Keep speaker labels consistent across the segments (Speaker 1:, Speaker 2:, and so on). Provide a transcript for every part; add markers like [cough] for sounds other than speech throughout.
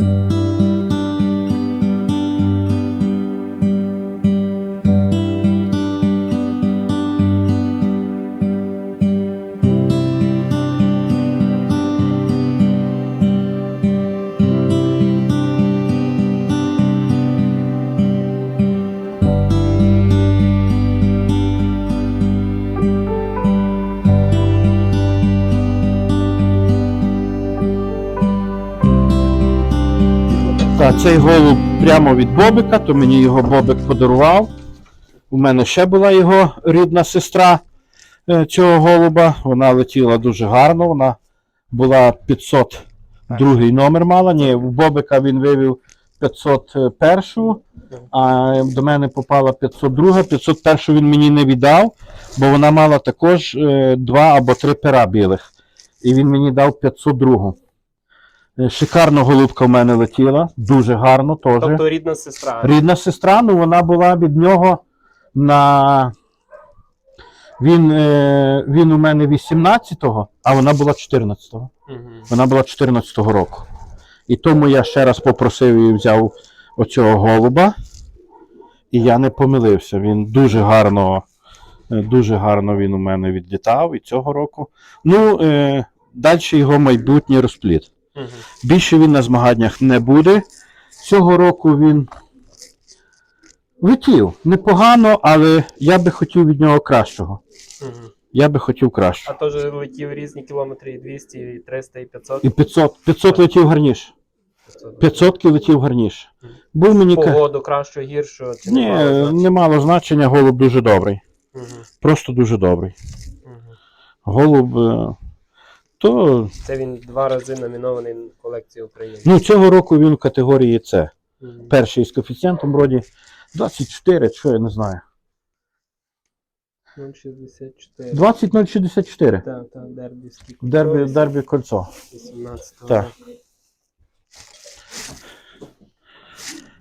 Speaker 1: Так, цей голуб прямо від Бобика, то мені його Бобик подарував. У мене ще була його рідна сестра е, цього голуба. Вона летіла дуже гарно. Вона була 502 номер мала. Ні, в Бобика він вивів 501, а до мене попала 502. 501 він мені не віддав, бо вона мала також е, два або три пера білих. І він мені дав 502. Е, Шикарно голубка в мене летіла, дуже гарно теж.
Speaker 2: Тобто рідна сестра.
Speaker 1: Рідна сестра, ну вона була від нього на. Він, е, він у мене 18-го, а вона була 14-го.
Speaker 2: Мгм.
Speaker 1: Вона була 14-го року. І тому я ще раз попросив і взяв оцього голуба. І я не помилився. Він дуже гарно, е, дуже гарно він у мене відлітав і цього року. Ну, далі його майбутній розпліт. Більше він на змаганнях не буде. Цього року він летів непогано, але я би хотів від нього кращого. Я би хотів
Speaker 2: краще.
Speaker 1: А
Speaker 2: теж летів різні кілометри, і 200, і 300, і 500.
Speaker 1: І 500, 500 летів гарніше.
Speaker 2: 500.
Speaker 1: 500 летів гарніше. Був мені
Speaker 2: Погоду кращу, гіршу. чи
Speaker 1: Ні,
Speaker 2: мало значення?
Speaker 1: не мало значення, голуб дуже добрий.
Speaker 2: Мгм.
Speaker 1: Просто дуже добрий.
Speaker 2: Мгм.
Speaker 1: Голуб. То
Speaker 2: Це він два рази номінований в колекцію України.
Speaker 1: ну, цього року він в категорії С.
Speaker 2: Мгм.
Speaker 1: Перший з коефіцієнтом вроді 24, що я не знаю.
Speaker 2: 0,64.
Speaker 1: 20064.
Speaker 2: Так, так, дербівський.
Speaker 1: Дербі, дербі кольцо.
Speaker 2: 18
Speaker 1: Так.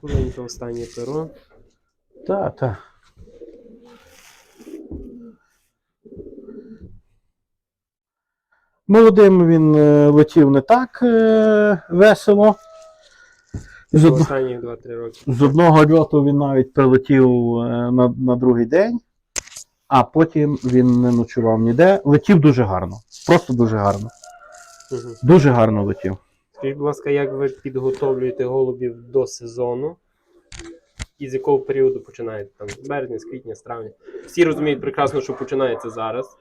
Speaker 2: Маленьке останнє перо.
Speaker 1: Так, так. Молодим він е, летів не так е, весело. З,
Speaker 2: 2-3 роки.
Speaker 1: з одного льоту він навіть прилетів е, на, на другий день, а потім він не ночував ніде. Летів дуже гарно. Просто дуже гарно.
Speaker 2: Мгм.
Speaker 1: Дуже гарно летів.
Speaker 2: Скажіть, будь ласка, як ви підготовлюєте голубів до сезону? І з якого періоду починаєте? Там, з березня, з квітня, з травня. Всі розуміють прекрасно, що починається зараз.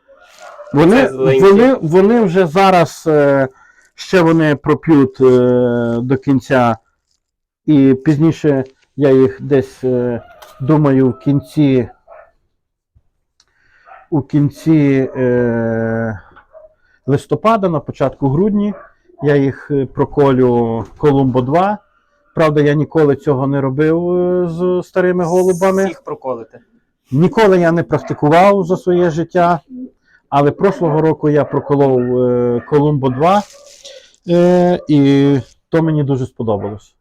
Speaker 1: Вони, вони, вони вже зараз е, ще вони проп'ють е, до кінця, і пізніше я їх десь е, думаю в кінці. У кінці е, листопада, на початку грудні, я їх проколю Колумбо 2. Правда, я ніколи цього не робив з старими голубами.
Speaker 2: Всіх проколите.
Speaker 1: Ніколи я не практикував за своє життя, але прошлого року я проколов е, Колумбо 2, е, і то мені дуже сподобалось.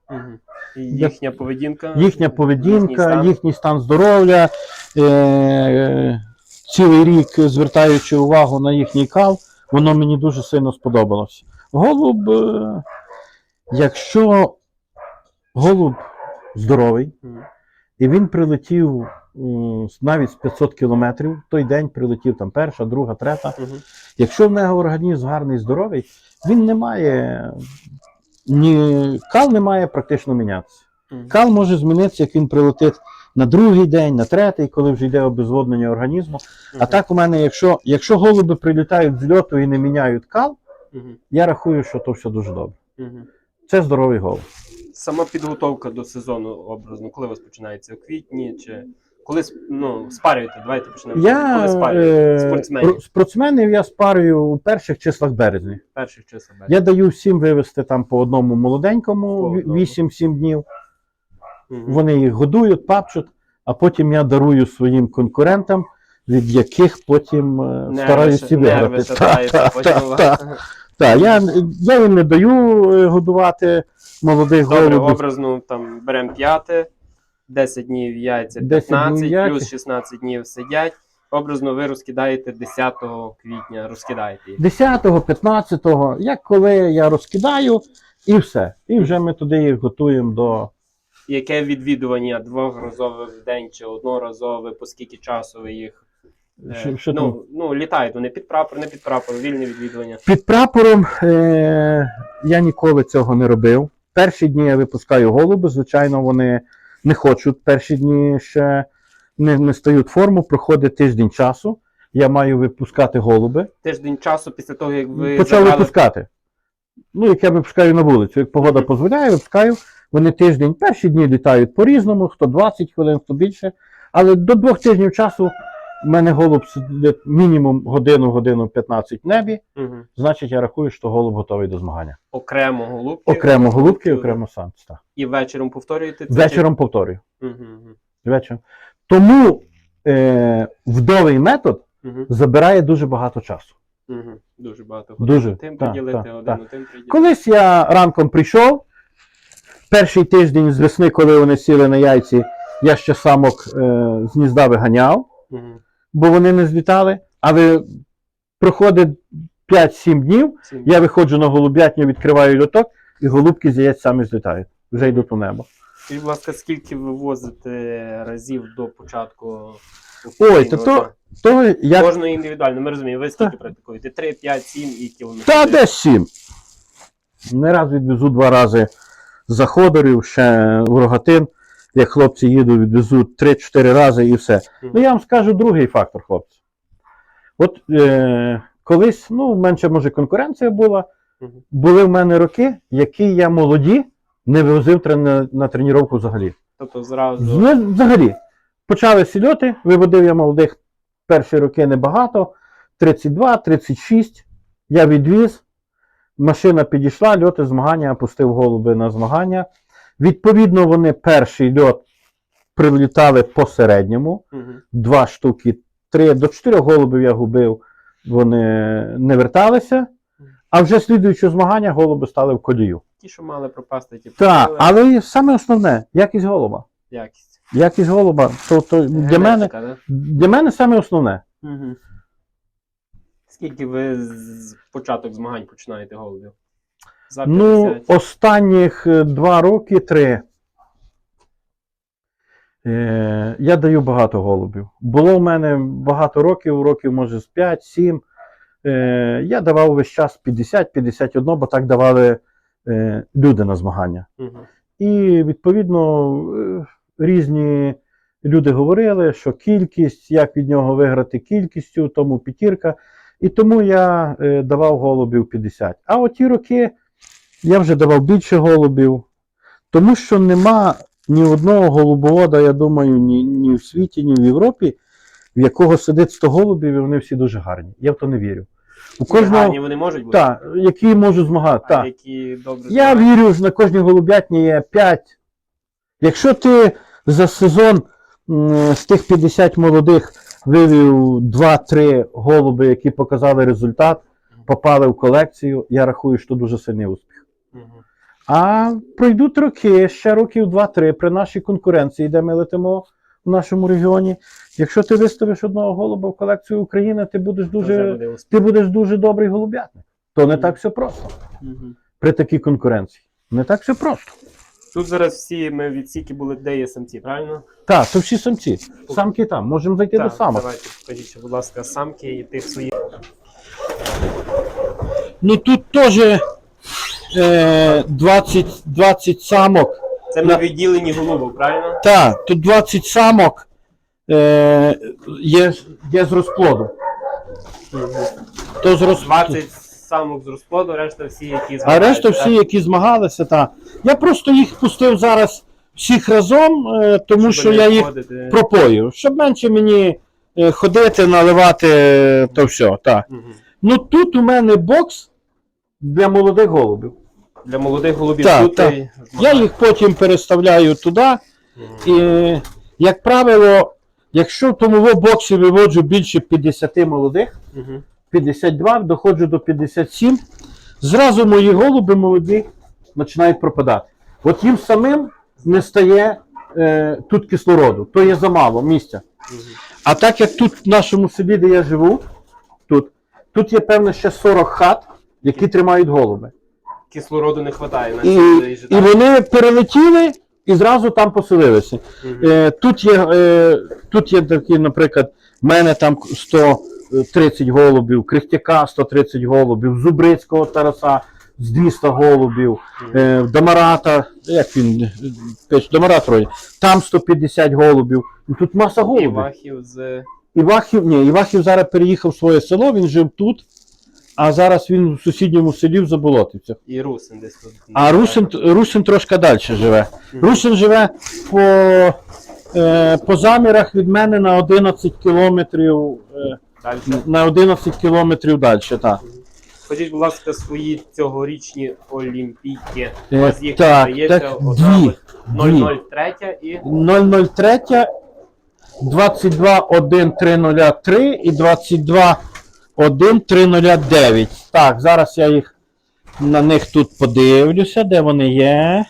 Speaker 2: І їхня поведінка.
Speaker 1: Їхня
Speaker 2: їхній стан.
Speaker 1: їхній стан здоров'я, е, цілий рік звертаючи увагу на їхній кал, воно мені дуже сильно сподобалось. Голуб, е, якщо голуб здоровий, І він прилетів навіть з 500 кілометрів. Той день прилетів там перша, друга, третя.
Speaker 2: Мгм.
Speaker 1: Якщо в нього організм гарний, здоровий, він не має. Ні, кал не має практично мінятися.
Speaker 2: Мгм.
Speaker 1: Кал може змінитися, як він прилетить на другий день, на третій, коли вже йде обезводнення організму. А так у мене, якщо, якщо голуби прилітають з льоту і не міняють кал,
Speaker 2: Мгм.
Speaker 1: я рахую, що то все дуже добре.
Speaker 2: Мгм.
Speaker 1: Це здоровий голуб.
Speaker 2: Сама підготовка до сезону образно, коли у вас починається? У квітні чи коли ну, спарюєте? Давайте почнемо.
Speaker 1: Я
Speaker 2: коли спарюєте
Speaker 1: е,
Speaker 2: спортсменів
Speaker 1: спортсменів я спарюю у перших числах березня.
Speaker 2: перших чисел березня.
Speaker 1: Я даю всім вивезти там по одному молоденькому
Speaker 2: По одному.
Speaker 1: 8-7 днів.
Speaker 2: Мгм.
Speaker 1: Вони їх годують, папчуть, а потім я дарую своїм конкурентам, від яких потім е,
Speaker 2: Нерви
Speaker 1: стараюся
Speaker 2: ще-
Speaker 1: виграти.
Speaker 2: нерви потім.
Speaker 1: Так, я, я їм не даю е, годувати молодих
Speaker 2: Добре,
Speaker 1: голубів.
Speaker 2: образно там беремо п'яте, 10 днів яйця
Speaker 1: 10 днів
Speaker 2: 15, плюс 16 днів сидять. Образно ви розкидаєте 10 квітня, розкидаєте їх.
Speaker 1: 10-го, 15-го, як коли я розкидаю, І все. І вже ми туди їх готуємо до.
Speaker 2: Яке відвідування двохразове в день чи одноразове, по скільки часу ви їх. е,
Speaker 1: Що- що
Speaker 2: ну, ну, літають вони під прапор, не під прапор, вільне відвідування.
Speaker 1: Під прапором е- я ніколи цього не робив. Перші дні я випускаю голуби, звичайно, вони не хочуть. Перші дні ще не, не стають форму, проходить тиждень часу. Я маю випускати голуби.
Speaker 2: Тиждень часу після того, як ви
Speaker 1: Почав
Speaker 2: забрали
Speaker 1: випускати. Ну, як я випускаю на вулицю. Як погода дозволяє, випускаю. Вони тиждень, перші дні літають по-різному, хто 20 хвилин, хто більше. Але до двох тижнів часу в мене голуб сидить мінімум годину, годину 15 в небі.
Speaker 2: Мгм.
Speaker 1: Значить, я рахую, що голуб готовий до змагання.
Speaker 2: окремо голубки.
Speaker 1: Окремо голубки, і окремо так.
Speaker 2: І вечором повторюєте це?
Speaker 1: Вечором повторюю.
Speaker 2: Угу, угу.
Speaker 1: Вечором. Тому е, вдовий метод
Speaker 2: Угу,
Speaker 1: забирає дуже багато часу.
Speaker 2: угу. Дуже багато
Speaker 1: Дуже,
Speaker 2: тим
Speaker 1: так,
Speaker 2: приділити,
Speaker 1: так,
Speaker 2: годину
Speaker 1: так.
Speaker 2: тим приділити.
Speaker 1: Колись я ранком прийшов. Перший тиждень з весни, коли вони сіли на яйці, я ще самок е, з гнізда виганяв,
Speaker 2: Угу.
Speaker 1: Бо вони не злітали. Але проходить 5-7 днів, я виходжу на голуб'ятню, відкриваю льоток, і голубки з яєць самі злітають. Вже йдуть у небо.
Speaker 2: Скажіть, будь ласка, скільки ви возите разів до початку?
Speaker 1: Ой, то то- То я
Speaker 2: Кожного індивідуально, ми розуміємо, ви скільки практикуєте? 3, 5, 7 і кілометрів.
Speaker 1: Та десь сім. Не раз відвезу два рази за ходорів, ще в рогатин. Як хлопці їдуть, відвезу 3-4 рази і все. Ну я вам скажу другий фактор, хлопці. От е, колись, ну, менше може конкуренція була. Були в мене роки, які я молоді не вивозив трен- на тренування взагалі.
Speaker 2: Тобто зразу.
Speaker 1: З- Взагалі. Почали сільоти, виводив я молодих перші роки небагато. 32, 36. Я відвіз. Машина підійшла, льоти змагання, опустив голуби на змагання. Відповідно, вони перший льот прилітали по середньому.
Speaker 2: Мгм.
Speaker 1: Два штуки, три до чотирьох голубів я губив, вони не верталися. А вже слідуючи змагання, голуби стали в колію.
Speaker 2: Ті, що мали пропасти, ті
Speaker 1: Так, але саме основне якість голуба.
Speaker 2: якість.
Speaker 1: Якість голуба, то, то для мене,
Speaker 2: да?
Speaker 1: для мене саме основне.
Speaker 2: Мгм. Скільки ви з початок змагань починаєте голубів? За
Speaker 1: Ну, останніх е, два роки, три. Е, я даю багато голубів. Було в мене багато років, років, може, з 5-7. Е, я давав весь час 50-51, бо так давали е, люди на змагання.
Speaker 2: Мгм.
Speaker 1: І відповідно е, різні люди говорили, що кількість, як від нього виграти кількістю, тому п'ятірка. І тому я е, давав голубів 50. А от ті роки я вже давав більше голубів, тому що нема ні одного голубовода, я думаю, ні, ні в світі, ні в Європі, в якого сидить 100 голубів, і вони всі дуже гарні. Я в то не вірю. У
Speaker 2: Гарні вони можуть бути,
Speaker 1: так, які можуть змагати.
Speaker 2: а
Speaker 1: так.
Speaker 2: які добре
Speaker 1: Я вірю, що на кожній голуб'ятні є 5. Якщо ти за сезон м, з тих 50 молодих вивів 2-3 голуби, які показали результат, попали в колекцію, я рахую, що дуже сильний успіх. А пройдуть роки, ще років 2-3 при нашій конкуренції, де ми летимо в нашому регіоні. Якщо ти виставиш одного голуба в колекцію України, ти будеш дуже,
Speaker 2: буде
Speaker 1: ти будеш дуже добрий голуб'ятник. То не так все просто при такій конкуренції. Не так все просто.
Speaker 2: Тут зараз всі ми відсіки були, де є самці, правильно?
Speaker 1: Так, то всі самці. Самки там. Можемо зайти до
Speaker 2: Так,
Speaker 1: самок.
Speaker 2: Давайте покажіть, будь ласка, самки і тих своїх.
Speaker 1: Ну тут теж е, 20, 20 самок.
Speaker 2: Це
Speaker 1: На-
Speaker 2: ми відділені голубок, правильно?
Speaker 1: Так, тут 20 самок е, є, є з розплоду. То з розплоду.
Speaker 2: 20 самок з розплоду, решта всі, які
Speaker 1: А
Speaker 2: змагаються,
Speaker 1: решта
Speaker 2: так?
Speaker 1: всі, які змагалися, так. Я просто їх пустив зараз всіх разом, е, тому
Speaker 2: Щоб
Speaker 1: що
Speaker 2: не
Speaker 1: я їх
Speaker 2: входити.
Speaker 1: пропою. Щоб менше мені е, ходити, наливати, е, то все. Так.
Speaker 2: Мгм.
Speaker 1: Ну тут у мене бокс для молодих голубів.
Speaker 2: Для молодих голубів
Speaker 1: Так,
Speaker 2: тут.
Speaker 1: так.
Speaker 2: і
Speaker 1: Я їх потім переставляю туди. І, як правило, якщо в тому боксі виводжу більше 50 молодих,
Speaker 2: Мгм.
Speaker 1: 52, доходжу до 57, зразу мої голуби молоді починають пропадати. От їм самим не стає е, тут кислороду, то є замало місця. А так як тут в нашому селі, де я живу, тут, тут є певно ще 40 хат, які тримають голуби.
Speaker 2: Кислороду не вистачає
Speaker 1: І, і вони перелетіли і зразу там поселилися. Е, тут, є, е, тут є такі, наприклад, в мене там 130 голубів, Крихтяка 130 голубів, Зубрицького Тараса з 200 голубів, е, Дамарата, як він, е, Дамарат вроді, там 150 голубів. Ну, Тут маса голубів.
Speaker 2: Івахів з
Speaker 1: Івахів, ні, Івахів зараз переїхав в своє село, він жив тут, а зараз він в сусідньому селі в Заболотівцях.
Speaker 2: і Русин десь тут.
Speaker 1: А Русин, Русин трошки далі живе. Русин живе по, е, по замірах від мене на 11 кілометрів. Е, на 11 кілометрів далі, так.
Speaker 2: Скажіть, будь ласка, свої цьогорічні Олімпійки. У
Speaker 1: Е,
Speaker 2: вас їх
Speaker 1: так,
Speaker 2: здається
Speaker 1: так, дві. Дві.
Speaker 2: 003 і
Speaker 1: 003, 22 1 303 і 22 1 309. Так, зараз я їх на них тут подивлюся, де вони є.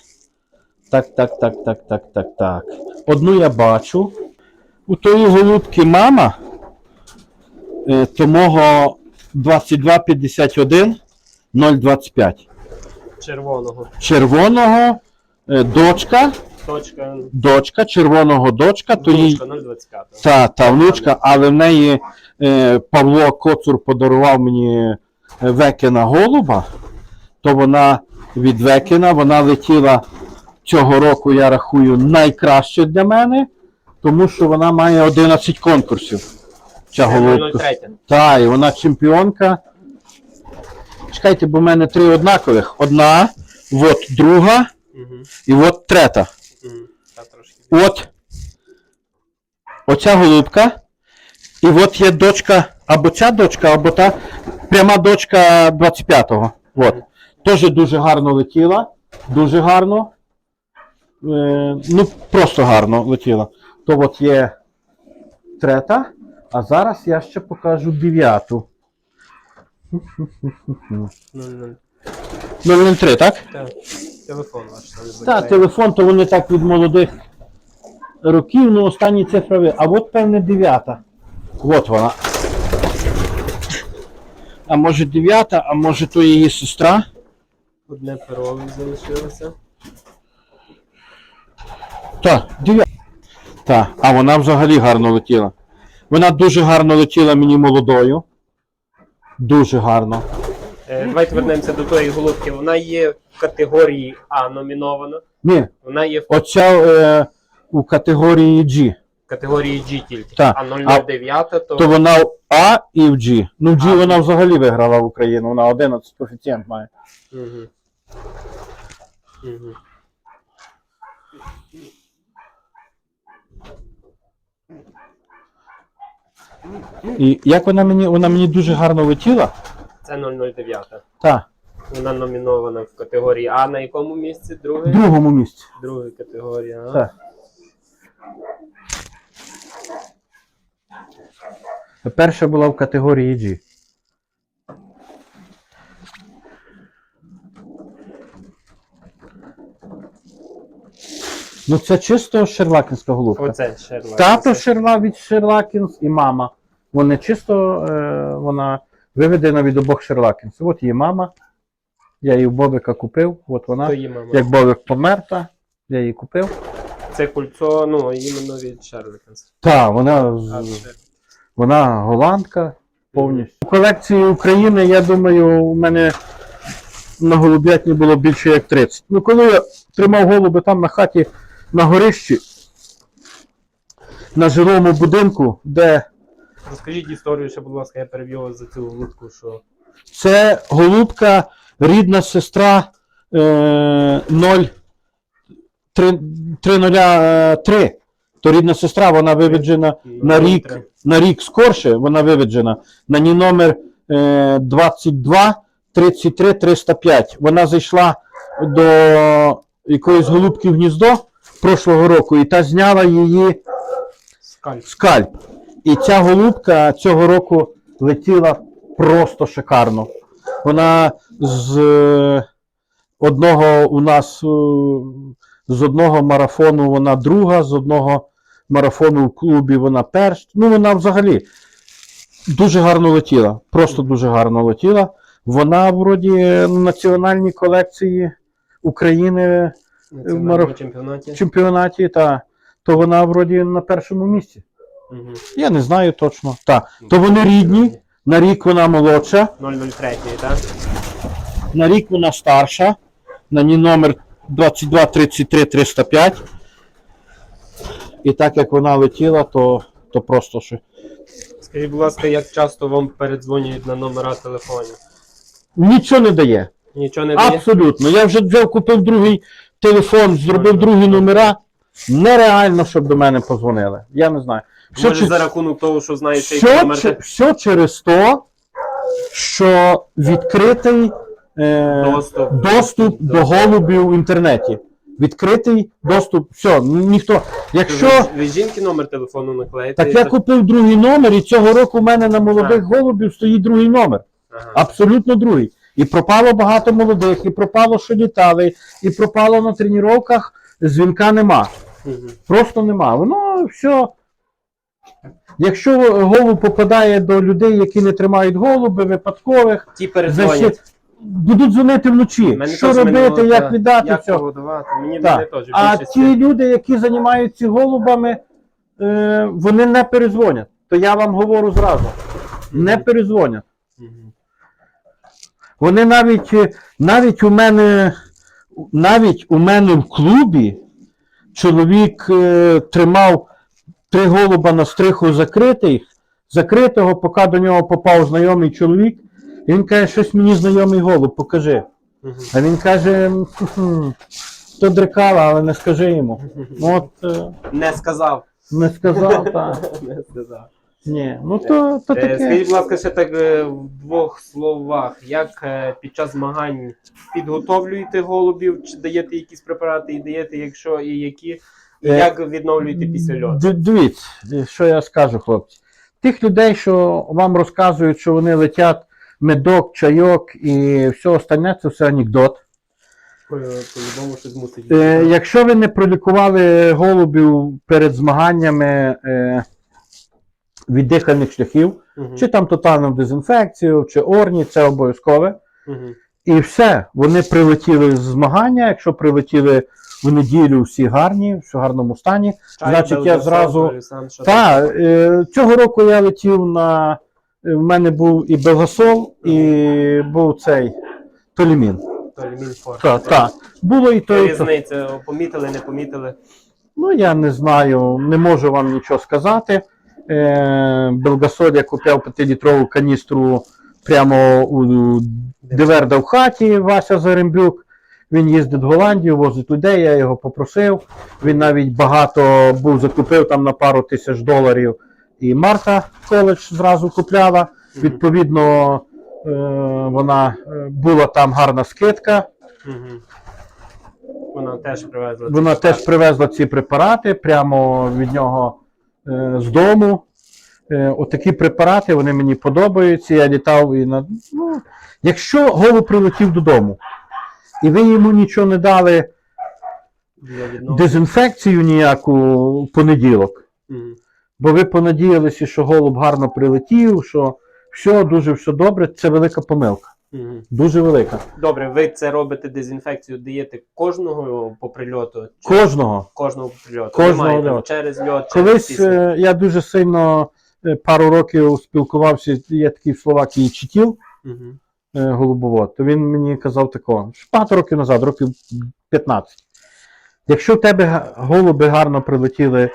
Speaker 1: Так, так, так, так, так, так, так. Одну я бачу. У тої голубки мама, е, то мого 2251 025.
Speaker 2: червоного.
Speaker 1: Червоного е, дочка, дочка, червоного дочка, то їй.
Speaker 2: Внучка 025.
Speaker 1: Та, та внучка, але в неї е, Павло Коцур подарував мені е, Векина голуба, то вона від Векина, вона летіла цього року, я рахую, найкраще для мене, тому що вона має 11 конкурсів. Ця голубка.
Speaker 2: 003.
Speaker 1: Та, і вона чемпіонка. Чекайте, бо в мене три однакових. Одна, от друга і от третя.
Speaker 2: Та.
Speaker 1: От оця голубка. І от є дочка, або ця дочка, або та пряма дочка 25-го. От. Теж дуже гарно летіла. Дуже гарно. Е, ну, просто гарно летіла. То от є трета, а зараз я ще покажу дев'яту.
Speaker 2: 00.
Speaker 1: 003, так?
Speaker 2: Так. Телефон ваш
Speaker 1: Так, телефон, то вони так від молодих років, ну останні цифрові. А от певне дев'ята. От вона. А може дев'ята, а може то її сестра.
Speaker 2: Одне перо залишилося.
Speaker 1: Так, дев'ята. Так, а вона взагалі гарно летіла. Вона дуже гарно летіла мені молодою. Дуже гарно.
Speaker 2: Е, давайте вернемося до тої голубки. Вона є в категорії А номінована.
Speaker 1: Ні,
Speaker 2: Вона є в
Speaker 1: оця е, у категорії G.
Speaker 2: категорії G тільки.
Speaker 1: Так.
Speaker 2: А 009 то,
Speaker 1: То вона в А і в G. Ну в G вона взагалі виграла в Україну. Вона 11 коефіцієнт має.
Speaker 2: Угу. Угу.
Speaker 1: І як вона мені, вона мені дуже гарно летіла.
Speaker 2: Це 009.
Speaker 1: Так,
Speaker 2: Вона номінована в категорії А на якому місці?
Speaker 1: в
Speaker 2: Другий?
Speaker 1: другому місці.
Speaker 2: Друга категорія. А.
Speaker 1: Так. Перша була в категорії G. Ну, це чисто шерлакінська голубка.
Speaker 2: Оце Шерлок.
Speaker 1: Тато Шерла від Шерлакінс і мама. Вони чисто, е, вона виведена від обох Шерлакінс. От її мама. Я її в Бобика купив. От вона.
Speaker 2: Її мама.
Speaker 1: Як Бобик помер, та, я її купив.
Speaker 2: Це кульцо, ну, іменно від Шерлокенс.
Speaker 1: Так, вона, з-
Speaker 2: А, це-
Speaker 1: вона голландка повністю. У колекції України, я думаю, у мене на голуб'ятні було більше як 30. Ну, коли я тримав голуби там на хаті на горищі, на жилому будинку, де
Speaker 2: Розкажіть історію, ще, будь ласка, я переб'ю вас за цю голубку, що
Speaker 1: Це голубка, рідна сестра е, 0, 3, 303. То рідна сестра, вона виведжена на рік, на рік скорше, вона виведжена. На ній номер е, 22 33 305. Вона зайшла до якоїсь голубки в гніздо прошлого року, і та зняла її
Speaker 2: скальп.
Speaker 1: скальп. І ця голубка цього року летіла просто шикарно. Вона з е, одного у нас е, з одного марафону вона друга, з одного марафону в клубі вона перша. Ну, вона взагалі дуже гарно летіла. Просто дуже гарно летіла. Вона вроді на національній колекції України
Speaker 2: В
Speaker 1: мараф-
Speaker 2: чемпіонаті.
Speaker 1: чемпіонаті, та, то вона вроді на першому місці.
Speaker 2: Мгм.
Speaker 1: Я не знаю точно. Та. То вони рідні, на рік вона молодша,
Speaker 2: 003, так?
Speaker 1: на рік вона старша, на ній номер 22 33 305. І так як вона летіла, то, то просто що.
Speaker 2: Скажіть, будь ласка, як часто вам передзвонюють на номера телефонів?
Speaker 1: Нічого не дає.
Speaker 2: Нічого не дає?
Speaker 1: Абсолютно. Я вже взяв, купив другий телефон, зробив другі номера. Нереально, щоб до мене позвонили. Я не знаю. Все,
Speaker 2: Може
Speaker 1: чи-
Speaker 2: за рахунок того, що який
Speaker 1: все,
Speaker 2: номер
Speaker 1: все через то, що відкритий е,
Speaker 2: Доступ.
Speaker 1: доступ до голубів в інтернеті. Відкритий доступ. Все, ніхто. Якщо.
Speaker 2: Ви, жінки номер телефону наклеїте?
Speaker 1: Так я купив другий номер, і цього року в мене на молодих голубів стоїть другий номер.
Speaker 2: Ага.
Speaker 1: Абсолютно другий. І пропало багато молодих, і пропало, що літали, і пропало на тренуваннях, дзвінка нема.
Speaker 2: Мгм.
Speaker 1: Просто нема. Воно все. Якщо голуб попадає до людей, які не тримають голуби, випадкових,
Speaker 2: Ті передзвонять.
Speaker 1: будуть дзвонити вночі.
Speaker 2: Мене
Speaker 1: що робити, як
Speaker 2: та,
Speaker 1: віддати
Speaker 2: як
Speaker 1: все.
Speaker 2: Мені
Speaker 1: Так.
Speaker 2: теж
Speaker 1: А ті люди, які займаються голубами, е, вони не перезвонять. То я вам говорю зразу. Не перезвонять. Вони навіть, е, навіть у мене, навіть у мене в клубі чоловік е, тримав три голуба на стриху закритих, закритого, поки до нього попав знайомий чоловік. І він каже, щось мені знайомий голуб, покажи. А він каже, то дрикала, але не скажи йому. Ну, От е,
Speaker 2: Не сказав.
Speaker 1: не сказав, [laughs] так.
Speaker 2: Не сказав.
Speaker 1: Ні, ну то, то
Speaker 2: Е,
Speaker 1: таке.
Speaker 2: Скажіть, будь ласка, ще так е, в двох словах. Як під час змагань підготовлюєте голубів, чи даєте якісь препарати і даєте, якщо і які, як відновлюєте після льоту?
Speaker 1: Д- Дивіться, що я скажу, хлопці. Тих людей, що вам розказують, що вони летять медок, чайок і все остальне, це все анекдот.
Speaker 2: По- По-любому щось мусить.
Speaker 1: Е, якщо ви не пролікували голубів перед змаганнями е, від дихальних шляхів,
Speaker 2: Мгм.
Speaker 1: чи там тотальну дезінфекцію, чи орні, це обов'язкове.
Speaker 2: Мгм.
Speaker 1: І все, вони прилетіли з змагання. Якщо прилетіли в неділю, всі гарні, в гарному стані.
Speaker 2: Чай,
Speaker 1: Значить, я зразу-? Так, е, цього року я летів на. е, В мене був і Белгасол, і був цей Толімін.
Speaker 2: То Лімін Форт.
Speaker 1: Так, так. Було і то, і то.
Speaker 2: Різниця, помітили, не помітили.
Speaker 1: Ну, я не знаю, не можу вам нічого сказати. Е, Белгасоль я купив 5-літрову каністру прямо у Деверда в хаті, Вася Зарембюк. Він їздить в Голландію, возить людей, я його попросив. Він навіть багато був, закупив там на пару тисяч доларів. І Марта коледж зразу купляла. Відповідно, е, вона е, була там гарна скидка.
Speaker 2: Вона теж привезла. ці
Speaker 1: Вона теж привезла ці препарати прямо від нього е, з дому. Е, отакі препарати вони мені подобаються. Я літав і на. Ну, якщо голуб прилетів додому, і ви йому нічого не дали, дезінфекцію ніяку в понеділок, бо ви понадіялися, що голуб гарно прилетів, що все дуже все добре, це велика помилка.
Speaker 2: Мгм.
Speaker 1: Дуже велика.
Speaker 2: Добре, ви це робите дезінфекцію, даєте кожного по прильоту? Чи
Speaker 1: Кожного.
Speaker 2: кожного по прильоту?
Speaker 1: Кожного
Speaker 2: Немає там через льот, через
Speaker 1: Колись
Speaker 2: після?
Speaker 1: е, я дуже сильно е, пару років спілкувався, є такий в Словакії Читіл
Speaker 2: Мгм.
Speaker 1: Е, голубовод, то він мені казав такого, багато років назад, років 15. Якщо в тебе голуби гарно прилетіли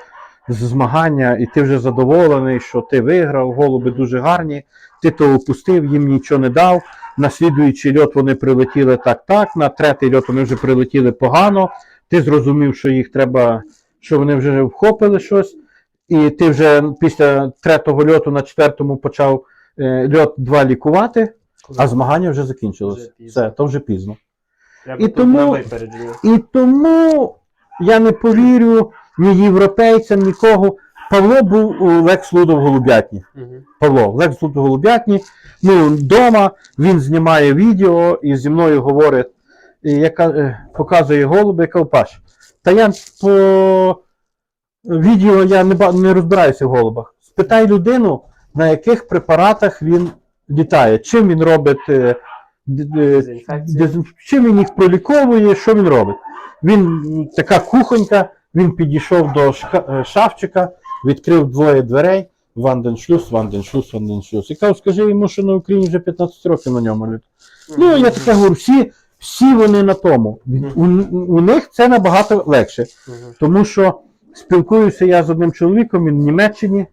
Speaker 1: з змагання, і ти вже задоволений, що ти виграв, голуби дуже гарні, ти то опустив, їм нічого не дав. На слідуючий льот вони прилетіли так-так, на третій льот вони вже прилетіли погано. Ти зрозумів, що їх треба, що вони вже вхопили щось, і ти вже після третього льоту на четвертому почав е, льот 2 лікувати, а змагання вже закінчилось.
Speaker 2: Вже.
Speaker 1: Все, то вже пізно.
Speaker 2: Треба
Speaker 1: і тому- І тому я не повірю ні європейцям, нікого. Павло був у Лекс Лудо в Голубятні.
Speaker 2: Мгм.
Speaker 1: Павло, Лекс Лудо в Голубятні. Ну, вдома він знімає відео і зі мною говорить, яка, е, показує голуби, я кажу, Паш. Та я по відео я не, не розбираюся в голубах. Спитай людину, на яких препаратах він літає, чим він робить е,
Speaker 2: Дезінфекція.
Speaker 1: чим він їх проліковує, що він робить. Він така кухонька, він підійшов до е, шафчика, відкрив двоє дверей. Ванденшлюз, Ванденшлюз, Ванденшлюз. І кажу, скажи йому, що на Україні вже 15 років на ньому літ. Ну, я таке говорю, всі, всі вони на тому. У, у них це набагато легше. Тому що спілкуюся я з одним чоловіком, він в Німеччині.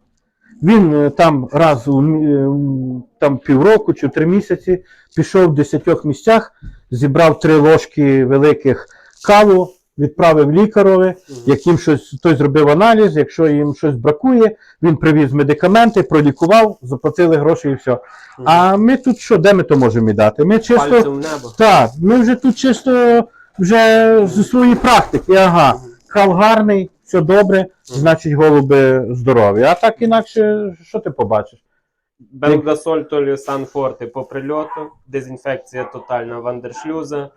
Speaker 1: Він е, там раз у е, м, там півроку чи три місяці пішов в десятьох місцях, зібрав три ложки великих каву, відправив лікарові, яким щось той зробив аналіз, якщо їм щось бракує, він привіз медикаменти, пролікував, заплатили гроші і все. А ми тут що, де ми то можемо і дати? Ми чисто. Так, ми вже тут чисто вже зі своєї практики. Ага, кал гарний, все добре, значить голуби здорові. А так інакше, що ти побачиш?
Speaker 2: Белгасоль Толі Санфорти по прильоту, дезінфекція тотальна Вандершлюза,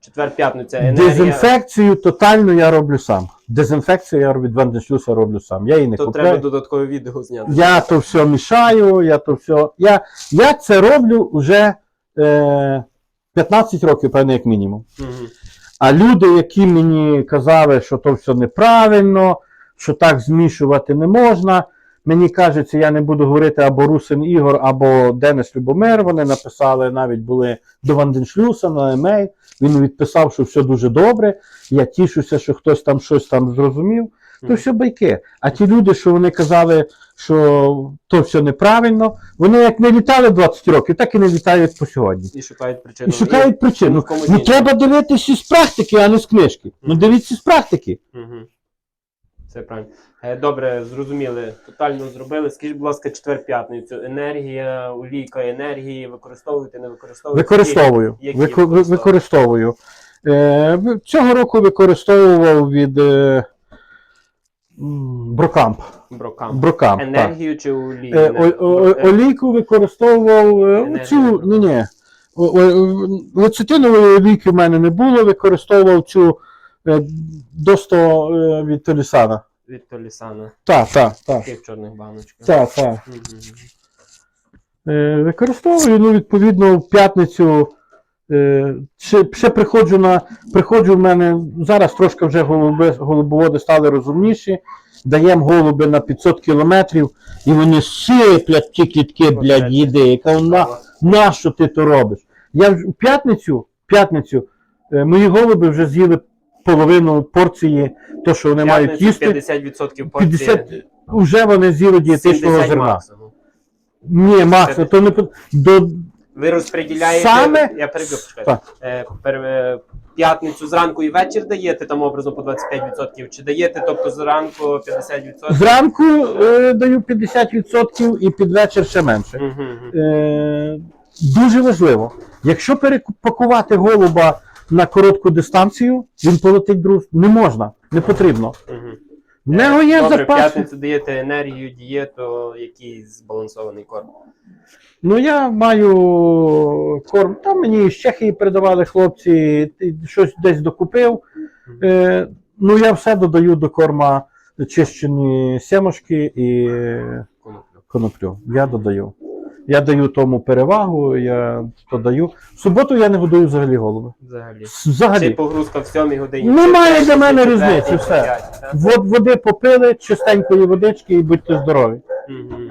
Speaker 2: четвер-п'ятниця енергія.
Speaker 1: Дезінфекцію тотально я роблю сам. Дезінфекцію я від Вандешлюса роблю сам. Я її не
Speaker 2: То
Speaker 1: купляю.
Speaker 2: треба додаткове відео зняти.
Speaker 1: Я то все мішаю, я то все. Я, я це роблю вже е, 15 років, певно, як мінімум.
Speaker 2: Мгм.
Speaker 1: А люди, які мені казали, що то все неправильно, що так змішувати не можна. Мені кажеться, я не буду говорити або Русин Ігор, або Денис Любомир. Вони написали, навіть були до Ванденшлюса на емейл. Він відписав, що все дуже добре. Я тішуся, що хтось там щось там зрозумів. То все байки. А ті люди, що вони казали, що то все неправильно, вони як не літали 20 років, так і не літають по сьогодні.
Speaker 2: І шукають причину.
Speaker 1: І шукають причину.
Speaker 2: комусь
Speaker 1: Ну треба дивитися з практики, а не з книжки. Ну дивіться з практики.
Speaker 2: Мгм. Це правильно. Е, Добре, зрозуміли. Тотально зробили. Скажіть, будь ласка, четвер-п'ятницю. Енергія, олійка енергії, використовуєте, не використовуєте?
Speaker 1: Використовую.
Speaker 2: Які
Speaker 1: Вико- ви- використовую. Е, цього року використовував від е, Брокамп.
Speaker 2: Брокам.
Speaker 1: Брокамп. так.
Speaker 2: Чи олію?
Speaker 1: Е, олійку використовував е,
Speaker 2: Енергію.
Speaker 1: цю, ні, ні. Лецитинової олійки в мене не було, використовував цю е, досто е, від Толісана.
Speaker 2: Від Толісана.
Speaker 1: Так, так, так.
Speaker 2: Таких чорних баночках.
Speaker 1: Так, так. Е, використовую, ну, відповідно, в п'ятницю. Е, ще, ще приходжу на. Приходжу в мене. Зараз трошки вже голуби, голубоводи стали розумніші. Даємо голуби на 500 кілометрів, і вони сиплять ті клітки, блядь, їди. Яка вона. На що ти то робиш? Я вже п'ятницю, в п'ятницю е, мої голуби вже з'їли половину порції, то, що вони мають їсти.
Speaker 2: 50% порції.
Speaker 1: 50, вже вони з'їли дієтичного
Speaker 2: 70
Speaker 1: зерна.
Speaker 2: максимум.
Speaker 1: Ні, Макс, то не до
Speaker 2: Ви розподіляєте.
Speaker 1: Саме-
Speaker 2: Я перебив, Е, пер, е, п'ятницю зранку і вечір даєте там образно по 25%, чи даєте, тобто зранку 50%?
Speaker 1: зранку е, даю 50% і під вечір ще менше. Е, дуже важливо. Якщо перепакувати голуба на коротку дистанцію, він полетить друз. Не можна, не потрибно.
Speaker 2: Мгм.
Speaker 1: В є запас.
Speaker 2: п'ятницю даєте енергію, дієту, який збалансований корм.
Speaker 1: Ну я маю корм. Там мені з Чехії передавали хлопці, щось десь докупив. Е, ну я все додаю до корма чищені семушки і
Speaker 2: Коноплю.
Speaker 1: Я додаю. Я даю тому перевагу, я то даю. В суботу я не годую взагалі голуби.
Speaker 2: Взагалі. Чи погрузка в сьомій годині?
Speaker 1: Немає для мене різниці, все. води попили, чистенької водички і будьте здорові.
Speaker 2: Мгм.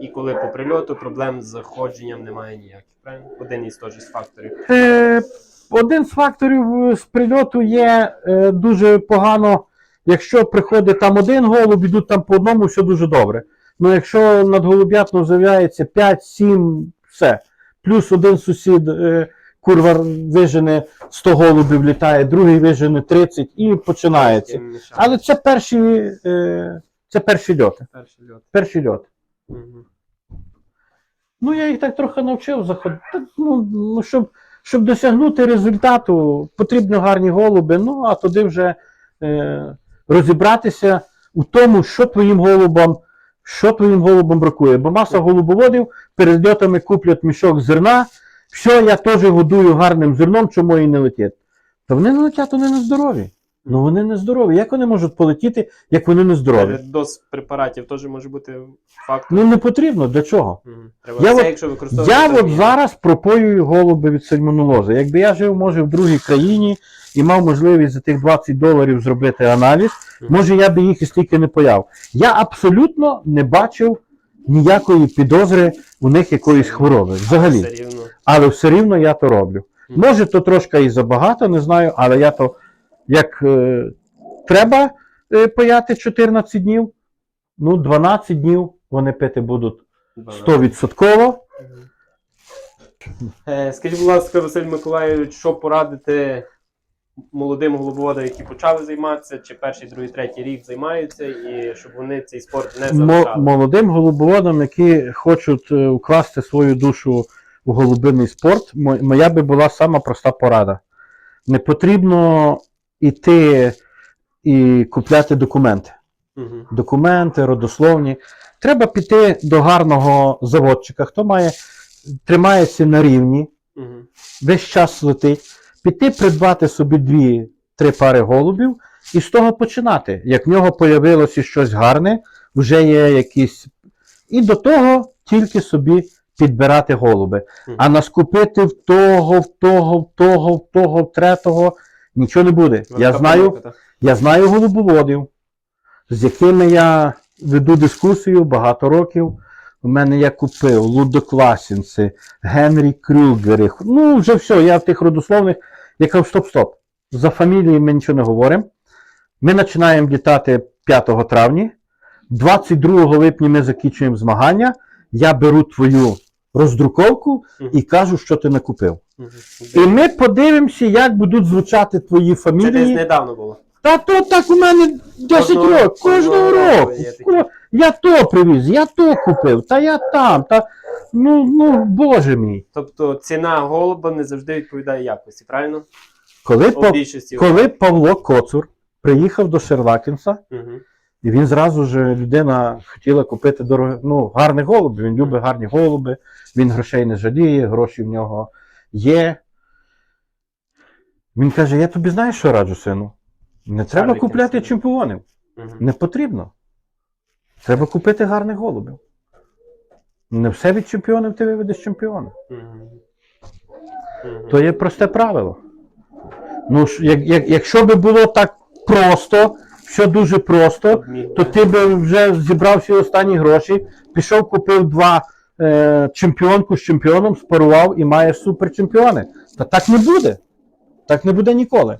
Speaker 2: І коли по прильоту проблем з заходженням немає ніяких. Правильно? Один із теж з факторів.
Speaker 1: Е, один з факторів е, з прильоту є е, дуже погано. Якщо приходить там один голуб, ідуть там по одному, все дуже добре. Ну якщо над голуб'ятно з'являється 5-7, все. Плюс один сусід, е, курва вижене 100 голубів літає, другий вижене 30 і починається. Але це перші, е, це перші льоти.
Speaker 2: Перший льот.
Speaker 1: Перші льоти.
Speaker 2: Мгм.
Speaker 1: Ну, я їх так трохи навчив заходити. Ну, ну, щоб, щоб досягнути результату, потрібно гарні голуби. Ну, а туди вже е, розібратися у тому, що твоїм голубам, що твоїм голубам бракує. Бо маса голубоводів перед льотами куплять мішок зерна. Все, я теж годую гарним зерном, чому і не летять. То вони не летять, вони не здорові. Ну вони не здорові. Як вони можуть полетіти, як вони не здорові?
Speaker 2: Передоз препаратів теж може бути фактор.
Speaker 1: Ну не потрібно. Для чого?
Speaker 2: Треба
Speaker 1: Я
Speaker 2: все,
Speaker 1: от-
Speaker 2: якщо.
Speaker 1: Я от зараз пропоюю голуби від сальмонелози. Якби я жив, може, в другій країні і мав можливість за тих 20 доларів зробити аналіз, може я би їх і стільки не появ. Я абсолютно не бачив ніякої підозри у них якоїсь хвороби. Взагалі.
Speaker 2: Все рівно.
Speaker 1: Але все рівно я то роблю. Може, то трошки і забагато, не знаю, але я то як е, треба е, паяти 14 днів, ну 12 днів вони пити будуть 100%.
Speaker 2: Е, Скажіть, будь ласка, Василь Миколайович, що порадити молодим голубоводам, які почали займатися, чи перший, другий, третій рік займаються, і щоб вони цей спорт не залишали?
Speaker 1: молодим голубоводам, які хочуть е, вкласти свою душу у голубиний спорт, мо- моя би була сама проста порада. Не потрібно йти і купляти документи.
Speaker 2: Мгм.
Speaker 1: Документи, родословні. Треба піти до гарного заводчика, хто має, тримається на рівні,
Speaker 2: Мгм.
Speaker 1: весь час летить, піти придбати собі дві-три пари голубів і з того починати. Як в нього появилося щось гарне, вже є якісь. І до того тільки собі підбирати голуби.
Speaker 2: Мгм.
Speaker 1: А наскупити в того, в того, в того, в того, в третого нічого не буде. Я знаю,
Speaker 2: помилка,
Speaker 1: я знаю голубоводів, з якими я веду дискусію багато років. У мене я купив Лудокласінці, Генрі Крюгери. Ну, вже все, я в тих родословних. Я кажу, стоп-стоп. За фамілії ми нічого не говоримо. Ми починаємо літати 5 травня. 22 липня ми закінчуємо змагання. Я беру твою роздруковку і кажу, що ти накупив. І ми подивимося, як будуть звучати твої
Speaker 2: Це
Speaker 1: фамілії.
Speaker 2: десь недавно було.
Speaker 1: Та то так у мене 10
Speaker 2: Кожного-
Speaker 1: років, кожного
Speaker 2: кожного
Speaker 1: року.
Speaker 2: року є такі.
Speaker 1: Ко- Я то привіз, я то купив, та я там, та ну, ну боже мій.
Speaker 2: Тобто ціна голуба не завжди відповідає якості, правильно?
Speaker 1: Коли,
Speaker 2: У
Speaker 1: Па-
Speaker 2: більшості.
Speaker 1: коли Павло Коцур приїхав до Шерлакінса,
Speaker 2: Мгм.
Speaker 1: І він зразу ж людина хотіла купити дорогі, ну, гарних голубів. Він любить гарні голуби, він грошей не жаліє, гроші в нього є. Він каже: Я тобі знаєш, що раджу, сину? Не треба купляти чемпіонів. Не потрібно. Треба купити гарних голубів. Не все від чемпіонів ти виведеш чемпіона. То є просте правило. Ну, як, як, якщо би було так просто, все дуже просто, то ти би вже зібрав всі останні гроші, пішов, купив два е, чемпіонку з чемпіоном, спарував і маєш суперчемпіони. Та так не буде. Так не буде ніколи.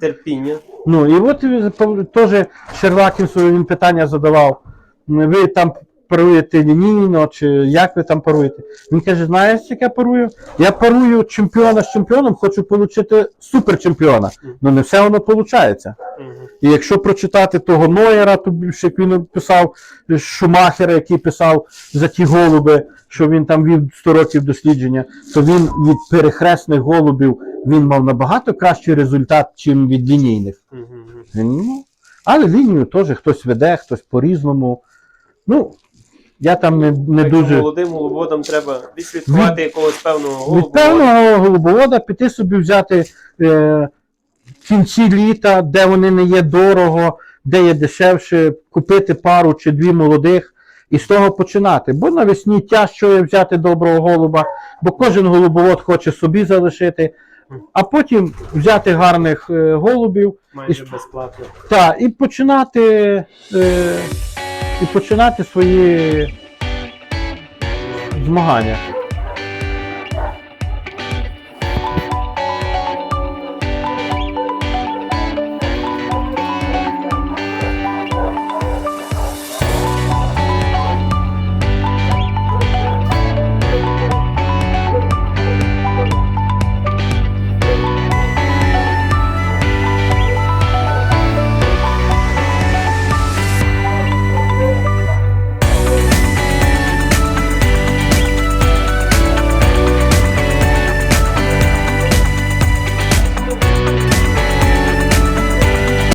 Speaker 2: терпіння.
Speaker 1: Ну і от е, теж Шерлакінсу він питання задавав. Ви там паруєте лінійно, чи як ви там паруєте? Він каже: знаєш, як я парую? Я парую чемпіона з чемпіоном, хочу отримати суперчемпіона. Ну не все воно виходить. І якщо прочитати того Нойера, то більше як він писав Шумахера, який писав за ті голуби, що він там вів 100 років дослідження, то він від перехресних голубів він мав набагато кращий результат, чим від лінійних. Ну, але лінію теж хтось веде, хтось по-різному. Ну, я там не, не
Speaker 2: Так
Speaker 1: дуже.
Speaker 2: молодим голубодам треба відслідкувати якогось певного голубу.
Speaker 1: Від певного голубовода піти собі взяти е, в кінці літа, де вони не є дорого, де є дешевше, купити пару чи дві молодих і з того починати. Бо навесні тяжко є взяти доброго голуба, бо кожен голубовод хоче собі залишити, а потім взяти гарних е, голубів
Speaker 2: майже
Speaker 1: і-
Speaker 2: безплатно.
Speaker 1: та, і починати, е, і починати свої змагання.